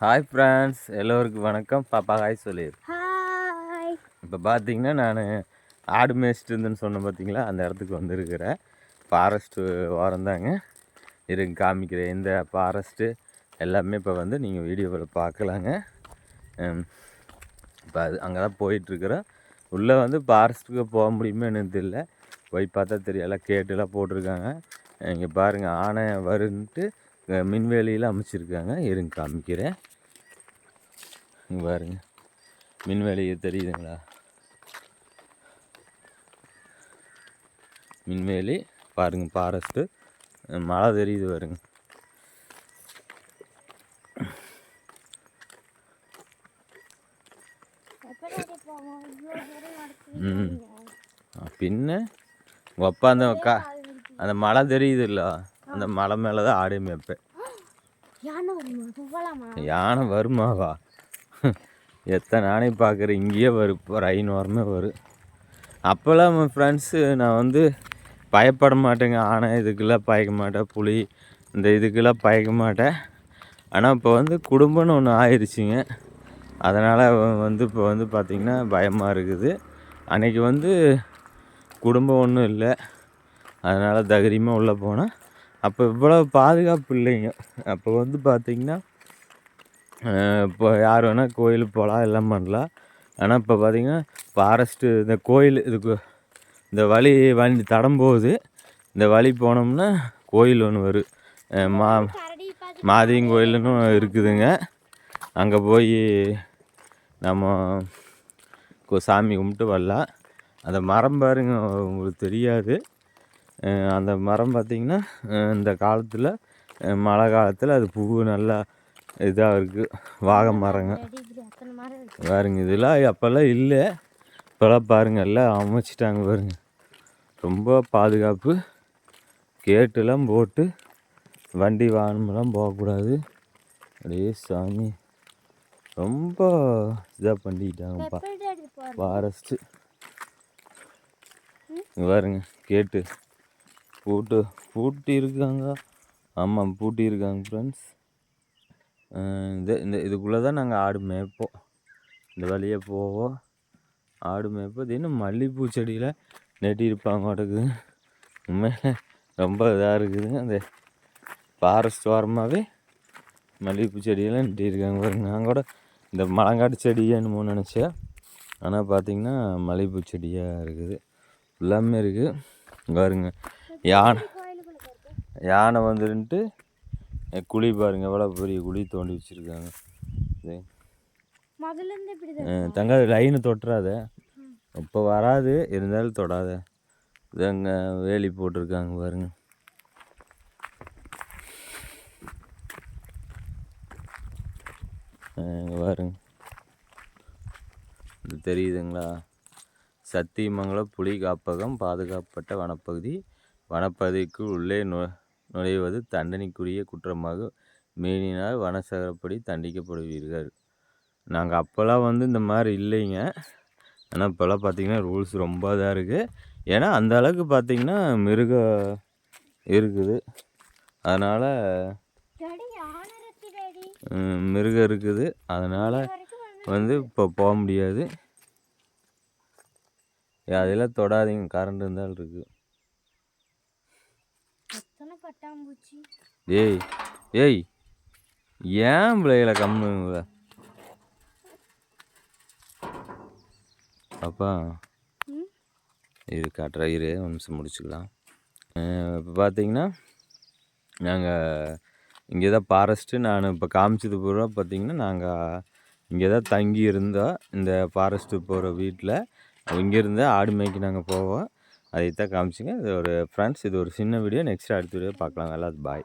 Hi friends எல்லோருக்கும் வணக்கம். பாப்பா ஹாய் சொல்லிடு இப்போ பார்த்தீங்கன்னா நான் ஆடு மேய்ச்சிட்டு இருந்தேன்னு சொன்னேன் பார்த்தீங்களா அந்த இடத்துக்கு வந்திருக்கிறேன் ஃபாரஸ்ட்டு ஓரம் தாங்க இருங்க காமிக்கிறேன் இந்த ஃபாரஸ்ட்டு எல்லாமே இப்போ வந்து நீங்கள் வீடியோவில் பார்க்கலாங்க இப்போ அது அங்கே தான் போயிட்டுருக்குறோம். உள்ளே வந்து ஃபாரஸ்ட்டுக்கு போக முடியுமா என்னன்னு தெரியல. போய் பார்த்தா தெரியல. கேட்டுலாம் போட்டிருக்காங்க. இங்கே பாருங்கள் ஆனை வருன்ட்டு மின்வேலியில் அமைச்சிருக்காங்க. இருங்க காமிக்கிறேன். இங்கே பாருங்க. மின்வேலி தெரியுதுங்களா? மின்வேலி பாருங்க ஃபாரஸ்ட்டு மழை தெரியுது பாருங்க. ம். பின்ன உங்கள் அப்பா அந்த மழை தெரியுது இல்லை தெரியுதுல்ல? அந்த மலை மேலே தான் ஆடு மேய்ப்பேன் யானை வருமாவா? எத்தனை நானே பார்க்குறேன் இங்கேயே வரும் இப்போ ரயின் ஓரமே வரும் அப்போல்லாம் ஃப்ரெண்ட்ஸு நான் வந்து பயப்பட மாட்டேங்க. ஆனை இதுக்கெல்லாம் பயக்க மாட்டேன். புலி இந்த இதுக்கெல்லாம் பயக்க மாட்டேன். ஆனால் இப்போ வந்து குடும்பம்னு ஒன்று ஆயிடுச்சுங்க. அதனால் வந்து இப்போ வந்து பார்த்திங்கன்னா பயமாக இருக்குது. அன்றைக்கி வந்து குடும்பம் ஒன்றும் இல்லை. அதனால் தைரியமாக உள்ளே போனேன். அப்போ இவ்வளோ பாதுகாப்பு இல்லைங்க. அப்போ வந்து பார்த்திங்கன்னா இப்போ யார் வேணால் கோயிலுக்கு போகலாம் எல்லாம் பண்ணலாம். ஆனால் இப்போ பார்த்திங்கன்னா ஃபாரஸ்ட்டு இந்த கோயில் இதுக்கு இந்த வழி வண்டி தடம் போகுது இந்த வழி போனோம்னா கோயில் ஒன்று வரும். மா கரடி கோயில்னு இருக்குதுங்க. அங்கே போய் நம்ம சாமி கும்பிட்டு வரலாம். அந்த மரம் பாருங்க உங்களுக்கு தெரியாது. அந்த மரம் பார்த்திங்கன்னா இந்த காலத்தில் மழை காலத்தில் அது பூ நல்லா இதாக இருக்குது வாகை மரங்க. பாருங்க இதெல்லாம் அப்போல்லாம் இல்லை. இப்போல்லாம் பாருங்க எல்லாம் அமைச்சிட்டாங்க பாருங்க. ரொம்ப பாதுகாப்பு. கேட்டெல்லாம் போட்டு வண்டி வாகனமெல்லாம் போகக்கூடாது. அப்படியே சாமி. ரொம்ப இதாக பண்ணிக்கிட்டாங்கப்பா ஃபாரஸ்ட்டு பாருங்க கேட்டு. பூட்டு பூட்டி இருக்காங்க. ஆமாம் பூட்டி இருக்காங்க ஃப்ரெண்ட்ஸ் இந்த இந்த இதுக்குள்ளே தான் நாங்கள் ஆடு மேய்ப்போம். இந்த வழியே போவோம். ஆடு மேய்ப்போம். இது இன்னும் மல்லிகைப்பூ செடியில் நெட்டியிருப்பாங்க உடக்கு உண்மையில ரொம்ப இதாக இருக்குதுங்க அந்த ஃபாரஸ்ட் ஓரமாகவே மல்லிகைப்பூ செடியெல்லாம் நெட்டியிருக்காங்க பாருங்க. நான் கூட இந்த மலங்காட்டு செடி என்னமோ நினச்சேன். ஆனால் பார்த்திங்கன்னா மல்லிகைப்பூ செடியாக இருக்குது. எல்லாமே இருக்குது இங்க பாருங்க. யானை. யானை வந்துட்டு குழி பாருங்க எவ்வளோ பெரிய குழி தோண்டி வச்சுருக்காங்க. தங்க லைனை தொட்டுறாத. இப்போ வராது இருந்தாலும் தொடாத. இது அங்கே வேலி போட்டிருக்காங்க பாருங்க. பாருங்க. இது தெரியுதுங்களா? சத்தியமங்கலம் புலி காப்பகம் பாதுகாக்கப்பட்ட வனப்பகுதி வனப்பகுதிக்கு உள்ளே நு நுழைவது தண்டனைக்குரிய குற்றமாக மீறினால் வனச்சரப்படி தண்டிக்கப்படுவீர்கள். நாங்கள் அப்போல்லாம் வந்து இந்த மாதிரி இல்லைங்க. ஆனால் இப்போல்லாம் பார்த்தீங்கன்னா ரூல்ஸ் ரொம்ப இதாக இருக்குது ஏன்னா அந்த அளவுக்கு பார்த்தீங்கன்னா மிருகம் இருக்குது. அதனால் மிருகம் இருக்குது. அதனால் வந்து இப்போ போக முடியாது. அதெல்லாம் தொடாதீங்க. கரண்ட் இருந்தாலும் இருக்குது பட்டாம்பூச்சி. ஏய் ஏய் ஏன் பிள்ளைகளை கம்முங்க அப்பா இது காட்டுற இரு நிமிஷம் முடிச்சுக்கலாம். இப்போ பார்த்தீங்கன்னா நாங்கள் இங்கே தான் ஃபாரஸ்ட்டு நான் இப்போ காமிச்சது பூரா பார்த்தீங்கன்னா நாங்கள் இங்கே தான் தங்கி இருந்தோம் இந்த ஃபாரஸ்ட்டு போகிற வீட்டில். இங்கேருந்து ஆடு மேய்க்கு நாங்கள் போவோம். அதை தான் காமிச்சிங்க. இது ஒரு ஃப்ரெண்ட்ஸ் இது ஒரு சின்ன வீடியோ நெக்ஸ்ட் அடுத்த வீடியோ பார்க்கலாம். நல்லா பாய்.